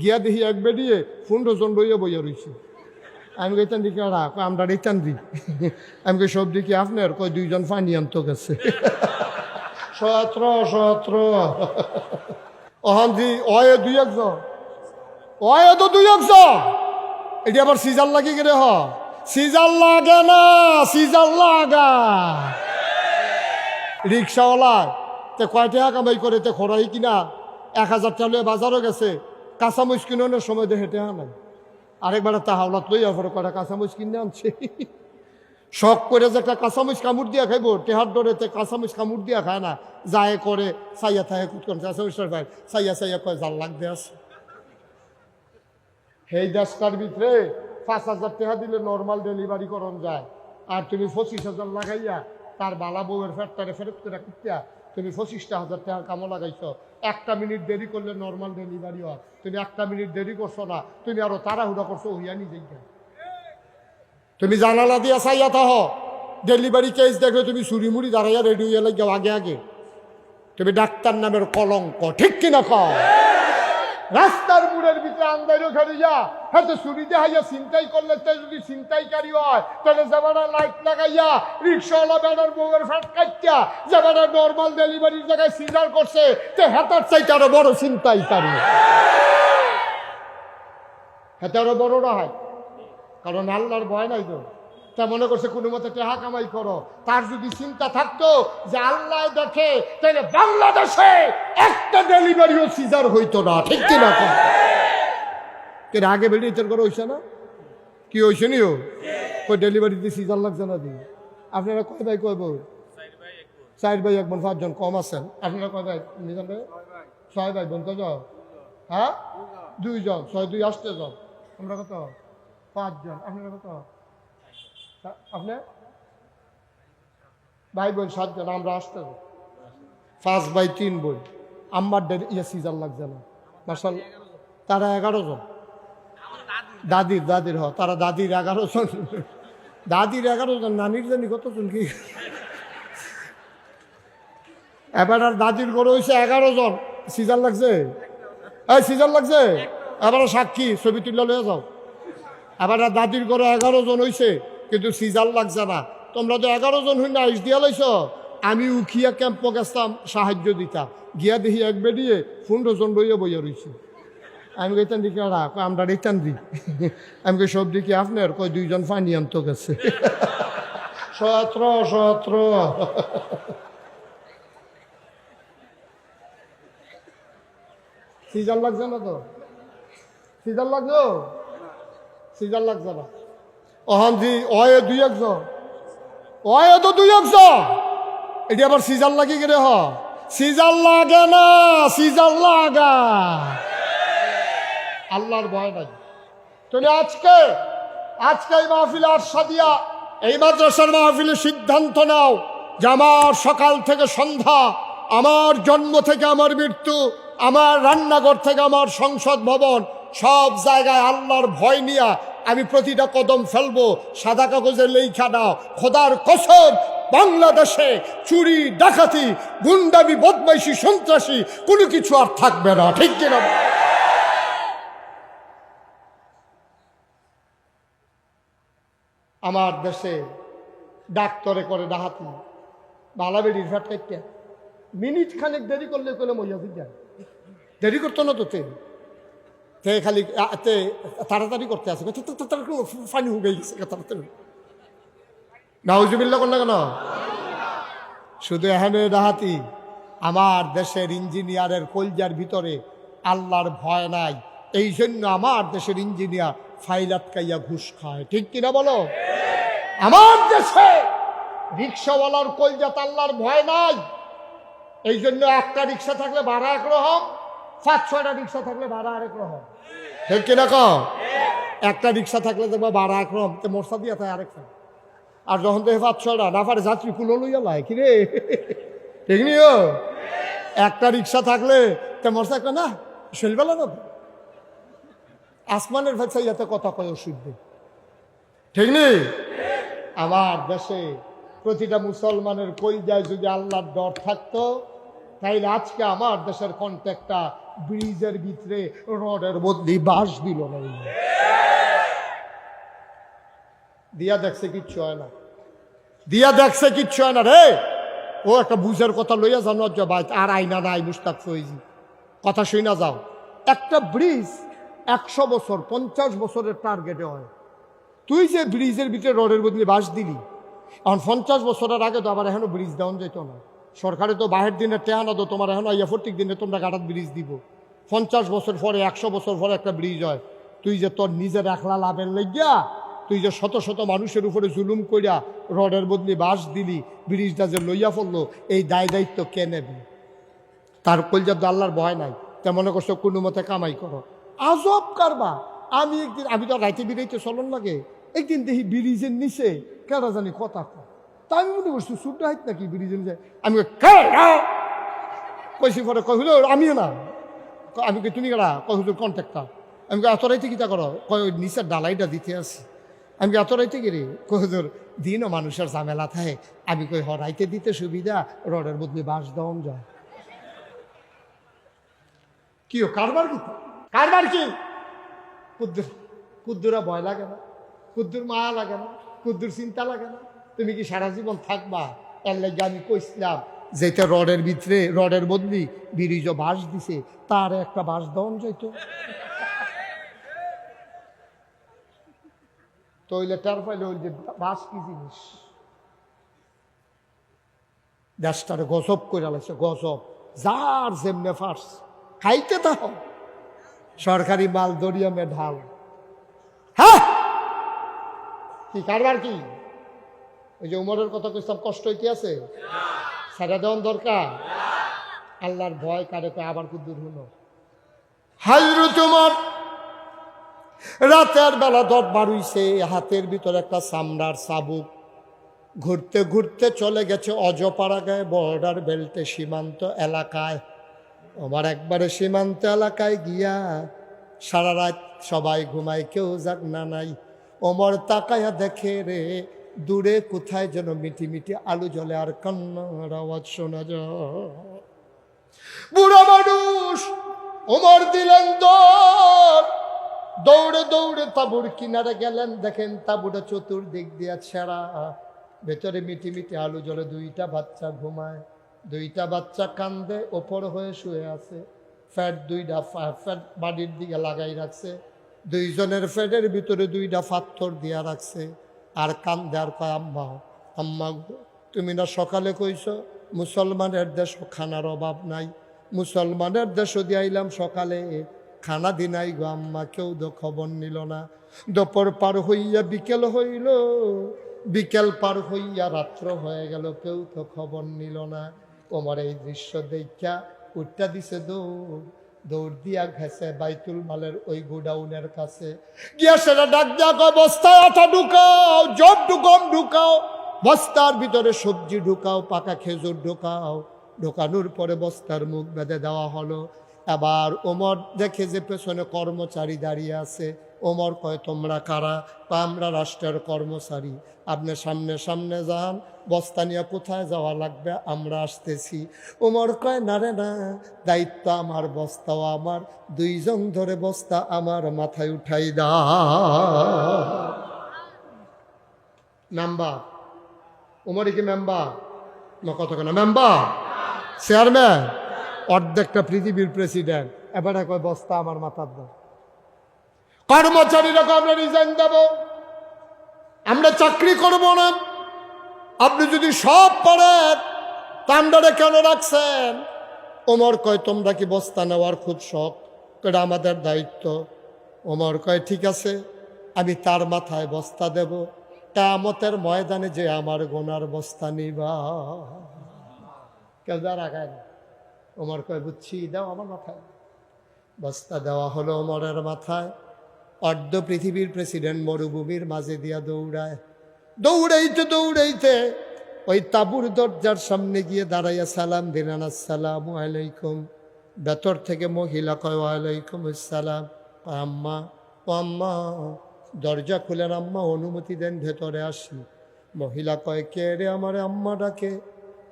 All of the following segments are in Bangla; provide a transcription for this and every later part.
গিয়া দেখি এক বেরিয়ে পনেরো জন বইয়ে বইয়া রয়েছে আমি কই, চান্দি কেডা কয় আমরা এই চান্দি। আমি কই সবজি কি আপনার? কই দুইজন পানি আনত গেছে। সত্র সত্র। অহন দি অয়ে দুই একজন। অয়ে তো দুই একজন। এটি আবার সিজার লাগি গেলে হ? সিজার লাগে না সিজার লাগা। রিক্সাওয়ালা, তে কয় টাকা কামাই করে, তে খরাই কিনা? এক হাজার টাকা বাজারও গেছে। কাঁচামরিচ কিনোর সময় দেখে টেহা নাই। আরেকবার তা হাওলাত লইয়া পরে কটা কাঁচামরিচ কিনে আনছে। শখ করে যে একটা কাঁচামরিচ কামড় দিয়া খাইব, টেহার ডরে তে কাঁচামরিচ কামড় দিয়া খায় না। যায় করে সাইয়া থাকে কুটকন কাঁচামরিচের ভাই সাইয়া সাইয়া কয়, জাল লাগতে আছে। সেই দেশটার ভিতরে পাঁচ হাজার টাকা দিলে নর্মাল ডেলিভারি করন যায়। আর তুমি পঁচিশ হাজার লাগাইয়া, তার বালা বউয়ের ফেরতারে ফেরত করে কুটিয়া তুমি পঁচিশটা হাজার টাকা কামো লাগাইছ। একটা মিনিট দেরি করলে নর্মাল ডেলিভারি হয়। তুমি একটা মিনিট দেরি করছ না, তুমি আরও তাড়াহুড়া করছ হইয়া নিজেই। তুমি জানালা দিয়া চাইয়া তাহ ডেলিভারি কেস দেখলে তুমি চুরি মুড়ি দাঁড়াইয়া রেডি হইয়া লাগে আগে আগে। তুমি ডাক্তার নামের কলঙ্ক, ঠিক কিনা কও? রাস্তার মুড়ের ভিতরে আন্দাইরও ঘরে যা হ্যাঁ তো চুরি দেখাইয়া চিন্তাই করলে যদি চিন্তাইকারী হয়, তাহলে যাবানা লাইট লাগাইয়া রিক্সাওয়ালা ব্যানার বউয়ের ফ্যাট কাটিয়া যাবানা নর্মাল ডেলিভারির জায়গায় সিজার করছে, তো হেতার চাইতে আরও বড় চিন্তাইকারী হেতে আরও বড়রা হয়। কারণ আল্লাহর ভয় নাই তো। তা মনে করছে কোনো মতে টেহা কামাই করো। তার যদি চিন্তা থাকতো যে আল্লাহ দেখে, তাহলে বাংলাদেশে একটা ডেলিভারিও সিজার হইতো না। ঠিক কিনা কর আগে বেরিয়ে তোর করে হইছে না? কি হয়েছে নি ও? কই ডেলিভারিতে সিজার লাগছে না দি আপনারা কয় ভাই, কয় বউ? চার ভাই, এক বোন, পাঁচজন কম আছেন। আপনারা কয় ভাই নিজান ভাই? ছয় ভাই বোন তো যাও হ্যাঁ? দুইজন, ছয়, দুই আসতে যাও। আমরা কত? পাঁচজন। আপনারা কত? আপনি ভাই বোন সাতজন, আমরা আসতে। পাঁচ বাই তিন বই আম্মার ডেলি ইয়ে সিজার লাগছে না। মার্শাল তারা এগারো জন। দাদির দাদির হ, তারা দাদির এগারো জন। দাদির এগারো জন, নানির জানি কতজন কি? এবার আর দাদির গরু হয়েছে এগারো জন। সিজার লাগছে? এই সিজার লাগছে? এবার সাক্ষী, ছবি তুলে লয়ে যাও। আর দাদির ঘরে এগারো জন হয়েছে কিন্তু সিজার লাগছে না। তোমরা তো এগারো জন হই না আইস দিয়া লাইছ। আমি উখিয়া ক্যাম্প গেছতাম সাহায্য দিতাম গিয়া দেখি এক বেরিয়ে পনেরো জন বইয়ে বইয়া রয়েছে আমি কই তান দিকে আমরা রেতান দি। আমি কই, সব দিকে আপনার? কই দুইজন পানি আনত গেছে। সত্র সত্র। সিজার লাগছে না তো? সিজার লাগল সিজার লাগছে না? অহন জি, অয়ে দুই একজন। অয়ে তো দুই একজন। এটি আবার সিজার লাগি গেলে হ? সিজার লাগে না, সিজার লাগা। আল্লাহর ভয় নাই। তুমি আজকে আজকে এই মাহফিলে আশা দিয়া, এই মাদ্রাসার মাহফিলে সিদ্ধান্ত নাও যে আমার সকাল থেকে সন্ধ্যা, আমার জন্ম থেকে আমার মৃত্যু, আমার রান্নাঘর থেকে আমার সংসদ ভবন, সব জায়গায় আল্লাহর ভয় নিয়া আমি প্রতিটা কদম ফেলব, সাদা কাগজে লেখা দাও। খোদার কসম, বাংলাদেশে চুরি, ডাকাতি, গুন্ডামি, বদমাইশি, সন্ত্রাসী, কোনো কিছু আর থাকবে না, ঠিক কিনা আমার দেশে ডাক্তরে করে ডাহাতি বালা বেড়ির ফ্যাট মিনিট খানেক দেরি করলে কলে যায় দেরি করতো না তো তে? তে খালি তে, তাড়াতাড়ি করতে আসে ফানি হয়ে গেছে তাড়াতাড়ি। নাউজুবিল্লা করলে কেন? শুধু এখানে ডাহাতি, আমার দেশের ইঞ্জিনিয়ারের কলজার ভিতরে আল্লাহর ভয় নাই। এই জন্য আমার দেশের ইঞ্জিনিয়ার ফাইল আটকাইয়া ঘুষ খায়। ঠিক কিনা বলো? আমার দেশে রিক্সাওয়ালার কলজাত আল্লাহর ভয় নাই। এই জন্য একটা রিক্সা থাকলে ভাড়া এক রকম পাঁচ ছয়টা রিক্সা থাকলে ভাড়া আরেক রকম। ঠিক কিনা ক একটা রিক্সা থাকলে দেখবা ভাড়া এক রকম, তো মোরসা দিয়া থাকে আরেকটা আর যখন দেখে পাঁচ ছয়টা না পারে যাত্রী কুলো লইয়া লাই কি রে? ঠিক নি একটা রিক্সা থাকলে তো মোরসা একটা না, শৈলবেলা না? আসমানের ভাষায় যাতে কথা কয় অসুবিধ ঠিক নেই আমার দেশে প্রতিটা মুসলমানের কই যায় যদি আল্লাহর ডর থাকতো, তাইলে আজকে আমার দেশের কন্ট্যাক্টটা ব্রিজের ভিতরে রডের বদলি বাঁশ দিল দিয়া দেখছে কিচ্ছু হয় না। দিয়া দেখছে কিচ্ছু হয় না রে। ও একটা বুঝের কথা লইয়া জানো ভাই, আর আইনা নাই মুস্তাক ফৈজি। কথা শুই না যাও। একটা ব্রিজ একশো বছর, পঞ্চাশ বছরের টার্গেটে হয়। তুই যে ব্রিজের ভিতরে রডের বদলে বাস দিলি, এখন পঞ্চাশ বছরের আগে তো আবার এখনও ব্রিজ দেওয়া যেত না। সরকারে তো বাহের দিনে টেহানা তো তোমার এখন আইয়া দিনে তোমরা গাটাত ব্রিজ দিব। পঞ্চাশ বছর পরে, একশো বছর পরে একটা ব্রিজ হয়। তুই যে তোর নিজের একলা লাভের লইয়া তুই যে শত শত মানুষের উপরে জুলুম করিয়া রডের বদলি বাস দিলি ব্রিজটা যে লইয়া পড়ল, এই দায় দায়িত্ব কে নেবে? তার কলজার আল্লাহর ভয় নাই। তা মনে করছ কোনো মতে কামাই করো? আজব কারবা আমি একদিন আমি তো রাইতে বিরাইতে চলন লাগে। একদিন দেখি ব্রিজের নিচে কেনা জানি কথা কয়। তা আমি মনে করছি সুটটা হাইত নাকি ব্রিজের নিচে আমি কই, "কে না?" কইছি পরে কহিল আমিও না। আমি কই তুমি কেনা কই হুজুর কন্ট্যাক্টটা আমি কই এত রাইতে কিতা করো কই ওই নিচের ডালাইটা দিতে আসি আমি কই এত রাইতে গেলে কই হুজুর দিনও মানুষের ঝামেলা থাকে আমি কই হ রাইতে দিতে সুবিধা রডের বদলে বাঁশ দেওয়া যায়। কি কারবার কি? কারবার কি? কুদ্দুর কুদ্দুরা ভয় লাগে না? কুদ্দুর মায়া লাগে না? কুদ্দুর চিন্তা লাগে না? তুমি কি সারা জীবন থাকবা? এর লাগে আমি কইছিলাম যেটা রডের ভিতরে, রডের বদলি বিরিজ বাঁশ দিছে, তার একটা বাঁশ দন যাইতো। তৈলে টার পাইলে ওই যে বাঁশ কি জিনিস? দেশটারে গজব করে লাগছে গজব। যার যেমনে ফার্স খাইতে থাকো সরকারি মাল দরিয়ামে ঢাল। হ্যাঁ! কি কারবার কি? ওই যে উমরের কথা কইতাম কষ্ট হইতে আছে? সারা দেওয়ান দরকার? আল্লাহর ভয় কারে কয়, আবার খুব দূর হলো? হাইরু তোমার! রাতের বেলা দর বাড়ুইছে হাতের ভিতরে একটা চামড়ার চাবুক। ঘুরতে ঘুরতে চলে গেছে অজপাড়া গায়ে বর্ডার বেল্টে সীমান্ত এলাকায়। আমার একবারে সীমান্ত এলাকায় গিয়া সারা রাত সবাই ঘুমায়, কেউ যাক না নাই। ওমর তাকায়া দেখে রে দূরে কোথায় যেন মিটি মিটি আলু জলে আর কান্নার আওয়াজ শোনা যায়। বুড়া মানুষ ওমর দিলেন দৌড়ে দৌড়ে তাবুর কিনারে গেলেন, দেখেন তাবুটা চতুর্দিক দিয়া ছেঁড়া। ভেতরে মিটি মিটি আলু জলে দুইটা বাচ্চা ঘুমায়, দুইটা বাচ্চা কান্দে, ওপর হয়ে শুয়ে আছে। ফ্যাট দুইটা ফ্যাট বাড়ির দিকে লাগাই রাখছে, দুইজনের ফ্যাটের ভিতরে দুইটা পাথর দিয়া রাখছে। আর কান্দে আর কয়, আম্মা আম্মা তুমি না সকালে কইছ, মুসলমানের দেশ খানার অভাব নাই। মুসলমানের দেশ দিয়ে আইলাম সকালে, খানা দিনাই গো, আম্মা, কেউ তো খবর নিল না। দুপুর পার হইয়া বিকেল হইল, বিকেল পার হইয়া রাত্র হয়ে গেল, কেউ তো খবর নিল না। তোমার এই দৃশ্য দেখা উঠটা দিছে দৌড় দৌড় দিয়া ঘেসে বাইতুল মালের ওই গোডাউনের কাছে। গিয়া সেটা ডাক কয়, বস্তায় আটা ঢুকাও জব ঢুকম ঢুকাও, বস্তার ভিতরে সবজি ঢুকাও, পাকা খেজুর ঢুকাও। ঢোকানোর পরে বস্তার মুখ বেঁধে দেওয়া হলো। এবার ওমর দেখে যে পেছনে কর্মচারী দাঁড়িয়ে আছে। ওমর কয়, তোমরা কারা? আমরা রাষ্ট্রের কর্মচারী। আপনি সামনে সামনে যান বস্তা নিয়ে কোথায় যাওয়া লাগবে? আমরা আসতেছি। ওমর কয়, না রে, না, দায়িত্ব আমার, বস্তাও আমার। দুইজন ধরে বস্তা আমার মাথায় উঠাই দা মেম্বার ওমরই কি মেম্বার না কত কেন মেম্বার চেয়ারম্যান অর্ধেকটা পৃথিবীর প্রেসিডেন্ট এবারে কয়, বস্তা আমার মাথার দাও। কর্মচারীরা আমরা রিজাইন দেব। আমরা চাকরি করব না। আপনি যদি সব পারেন তান্ডারে কেন রাখছেন? ওমর কয়, তোমরা কি বস্তা নেওয়ার খুব শখ? এটা আমাদের দায়িত্ব। ওমর কয়, ঠিক আছে, আমি তার মাথায় বস্তা দেব। কামতের ময়দানে যে আমার গোনার বস্তা নিবা। কেউ যা রাখায় না। ওমর কয়, বুঝছি, দাও আমার মাথায়। বস্তা দেওয়া হলো ওমরের মাথায়। অর্ধ পৃথিবীর প্রেসিডেন্ট মরুভূমির মাঝে দিয়া দৌড়ায়। দৌড়াইতে দৌড়াইতে ওই তাবুর দরজার সামনে গিয়ে দাঁড়াইয়া সালাম দিলেন, আসসালাম আলাইকুম। ভেতর থেকে মহিলা কয়, ওয়ালাইকুম আসসালাম। আম্মা। ও, আম্মা। দরজা খুলেন আম্মা অনুমতি দেন, ভেতরে আসি। মহিলা কয়, কে রে আমার আম্মা ডাকে?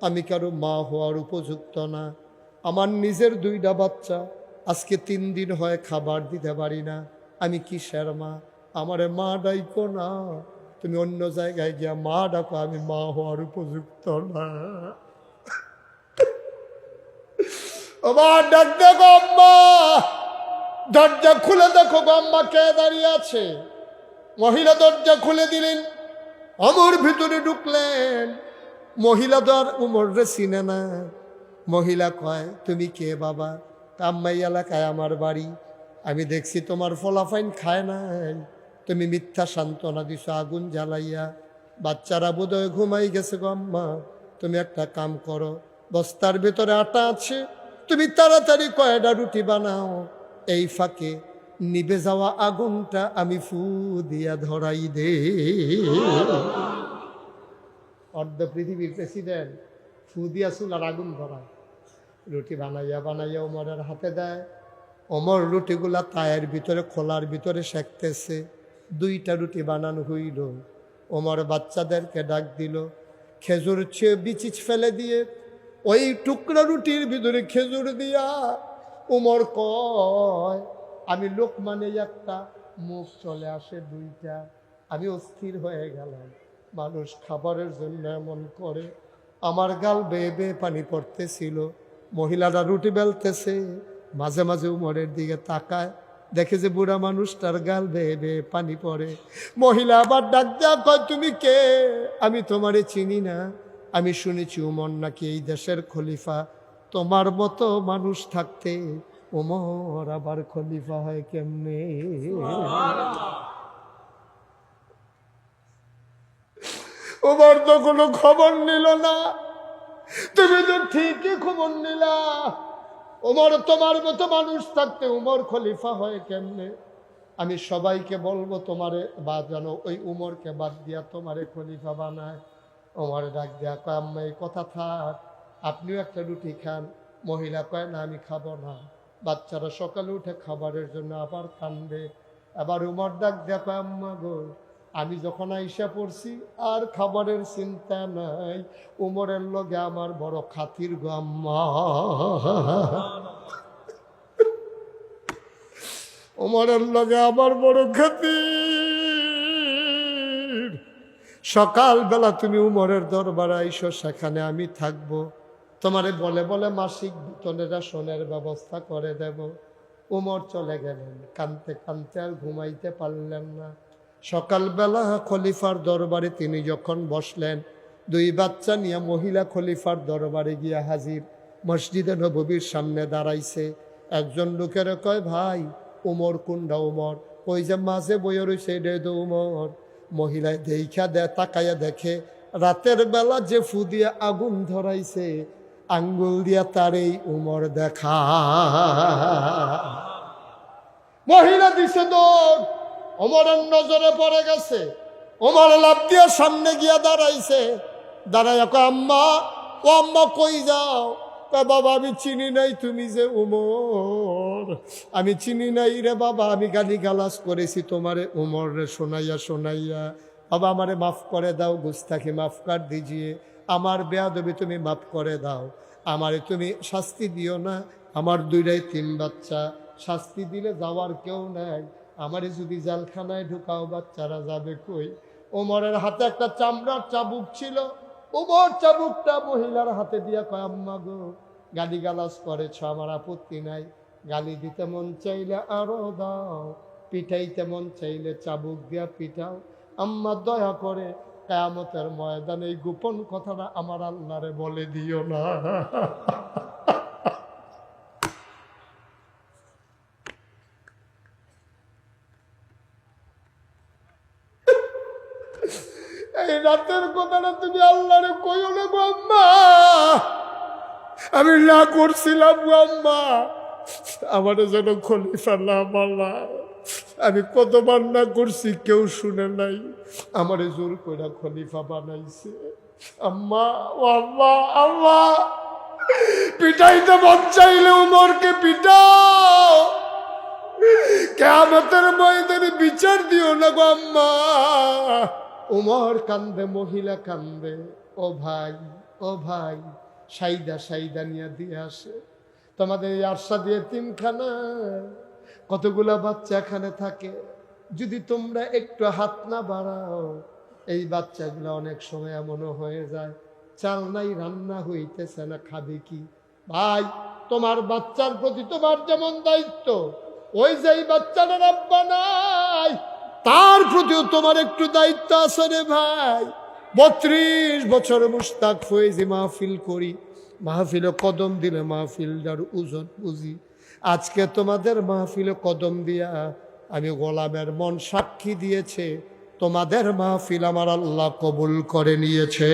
আমি কারও মা হওয়ার উপযুক্ত না। আমার নিজের দুইটা বাচ্চা। আজকে তিন দিন হয় খাবার দিতে পারি না। আমি কিসের মা? আমারে মা ডাইকো না। তুমি অন্য জায়গায় গিয়া মা ডাকো, আমি মা হওয়ার উপযুক্ত না। আমার ডাক দেখো আম্মা। দরজা খুলে দেখো গো আম্মা, কে দাঁড়িয়ে আছে? মহিলা দরজা খুলে দিলেন অমর ভিতরে ঢুকলেন। মহিলা তো আর উমর চিনে না। মহিলা কয়, তুমি কে বাবা? কাম্মাই এলাকায় আমার বাড়ি। আমি দেখছি তোমার ফলাফাইন খায় নাই। তুমি মিথ্যা সান্ত্বনা দিছো, আগুন জ্বালাইয়া। বাচ্চারা বোধহয় ঘুমাই গেছে গো আম্মা। তুমি একটা কাম করো, বস্তার ভেতরে আটা আছে, তুমি তাড়াতাড়ি কয়টা রুটি বানাও। এই ফাঁকে নিবে যাওয়া আগুনটা আমি ফু দিয়া ধরাই দে। অর্ধ পৃথিবীর প্রেসিডেন্ট ফু দিয়া চুলার আগুন ধরায়। রুটি বানাইয়া বানাইয়া ওমরের হাতে দেয়। ওমর রুটিগুলা তায়ের ভিতরে, খোলার ভিতরে সেঁকতেছে। দুইটা রুটি বানানো হইল। ওমর বাচ্চাদেরকে ডাক দিল, খেজুর চেয়ে বিচিচ ফেলে দিয়ে ওই টুকরা রুটির ভিতরে খেজুর দিয়া। উমর কয়, আমি লোক মানে একটা মুখ চলে আসে দুইটা, আমি অস্থির হয়ে গেলাম। মানুষ খাবারের জন্য এমন করে। আমার গাল বেয়ে বেয়ে পানি পড়তেছিল। মহিলারা রুটি বেলতেছে। মাঝে মাঝে উমরের দিকে তাকায় দেখে যে বুড়া মানুষটার গাল বেয়ে বেয়ে পানি পড়ে। মহিলা আবার ডাক দেয়া, কয়, তুমি কে? আমি তোমারে চিনি না। আমি শুনেছি উমর নাকি এই দেশের খলিফা। তোমার মতো মানুষ থাকতে উমর আবার খলিফা হয় কেমনে? উমর তো কোনো খবর নিল না। তুমি তো ঠিকই খবর নিলা। উমর তোমার মতো মানুষ থাকতে উমর খলিফা হয় কেমনে? আমি সবাইকে বলব, তোমারে বা যেন ওই উমরকে বাদ দিয়া তোমারে খলিফা বানায়। ওমর ডাক দেয়া কয়, আম্মা, এই কথা থাক, আপনিও একটা রুটি খান। মহিলা কয়, না, আমি খাব না। বাচ্চারা সকালে উঠে খাবারের জন্য আবার কান্দে। আবার উমর ডাক দেয়া কয়, আম্মা গো আমি যখন আইসা পড়ছি, আর খাবারের চিন্তা নাই। উমরের লগে আমার বড় খাতির গো আম্মা। উমরের লগে আমার বড় খাতির। সকালবেলা তুমি উমরের দরবার আইসো, সেখানে আমি থাকব। তোমারে বলে বলে মাসিক বেতনের রেশনের ব্যবস্থা করে দেব। উমর চলে গেলেন, কানতে কানতে আর ঘুমাইতে পারলেন না। সকালবেলা খলিফার দরবারে তিনি যখন বসলেন, দুই বাচ্চা নিয়ে মহিলা খলিফার দরবারে গিয়া হাজির। মসজিদে নববীর সামনে দাঁড়াইছে। একজন লোকের কয়, ভাই, উমর কুন্ডা উমর? ওই যে মাঝে বইয়ে রয়েছে এটা তো উমর। মহিলায় দেখা দে, তাকাইয়া দেখে, রাতের বেলা যে ফু দিয়ে আগুন ধরাইছে, আঙ্গুল দিয়া তারেই উমর দেখা। মহিলা দিছে দৌড়। ওমরের নজরে পড়ে গেছে। ওমর লাভ দিয়ে সামনে গিয়া দাঁড়াইছে। দাঁড়াইয়া কয়, আম্মা, ও আম্মা কই যাও? বাবা, আমি চিনি নাই তুমি যে উমর। আমি চিনি নাই রে বাবা, আমি গালি গালাস করেছি তোমারে উমর রে, শোনাইয়া শোনাইয়া। বাবা, আমারে মাফ করে দাও গুস্তাকে মাফ কর দিজিয়ে। আমার বেয়াদবি তুমি মাফ করে দাও। আমারে তুমি শাস্তি দিও না। আমার দুইটাই তিন বাচ্চা। শাস্তি দিলে যাওয়ার কেউ নাই। আমারে যদি জালখানায় ঢুকাও, বাচ্চারা যাবে কই? ওমরের হাতে একটা চামড়ার চাবুক ছিল। ওমর চাবুকটা মহিলার হাতে দিয়া কয়, আম্মা গো গালি গালাজ করেছ, আমার আপত্তি নাই। গালি দিতে মন চাইলে আরও দাও পিঠাইতে মন চাইলে চাবুক দিয়া পিঠাও আম্মা দয়া করে কেয়ামতের ময়দানে এই গোপন কথাটা আমার আল্লাহরে বলে দিও না। এই রাতের কথাটা তুমি আল্লাহরে কইও না গো আম্মা। আমি না করছিলাম গো আম্মা। আমার যেন খলিফা না মাল্লা আমি কতবার না করছি কেউ শুনে নাই। আমারে জোর করে খলিফা বানাইছে। আম্মা, ও আম্মা আম্মা। পিটাইতে মন চাইলে উমরকে পিটাও। কেমতের ময়দানে বিচার দিও না গো আম্মা। উমর কান্দে, মহিলা কান্দে, ও ভাই ও ভাই, সাইদা সাইদা নিয়ে দিয়ে আসে। তোমাদের এই আরশা দিয়ে তিনখানা কতগুলা বাচ্চা এখানে থাকে? যদি তোমরা একটু হাত না বাড়াও, এই বাচ্চাগুলো অনেক সময় এমনও হয়ে যায়, চাল নাই, রান্না হইতেছে না, খাবে কি? ভাই, তোমার বাচ্চার প্রতি তোমার যেমন দায়িত্ব, ওই যে এই বাচ্চাটার আব্বা নাই তার প্রতিও তোমার একটু দায়িত্ব আছে রে ভাই। বত্রিশ বছর মুস্তাক ফয়েজি মাহফিল করি। মাহফিলে কদম দিলে মাহফিল মাহফিলটার ওজন বুঝি। আজকে তোমাদের মাহফিলে কদম দিয়া আমি গোলামের মন সাক্ষী দিয়েছে। তোমাদের মাহফিল আমার আল্লাহ কবুল করে নিয়েছে।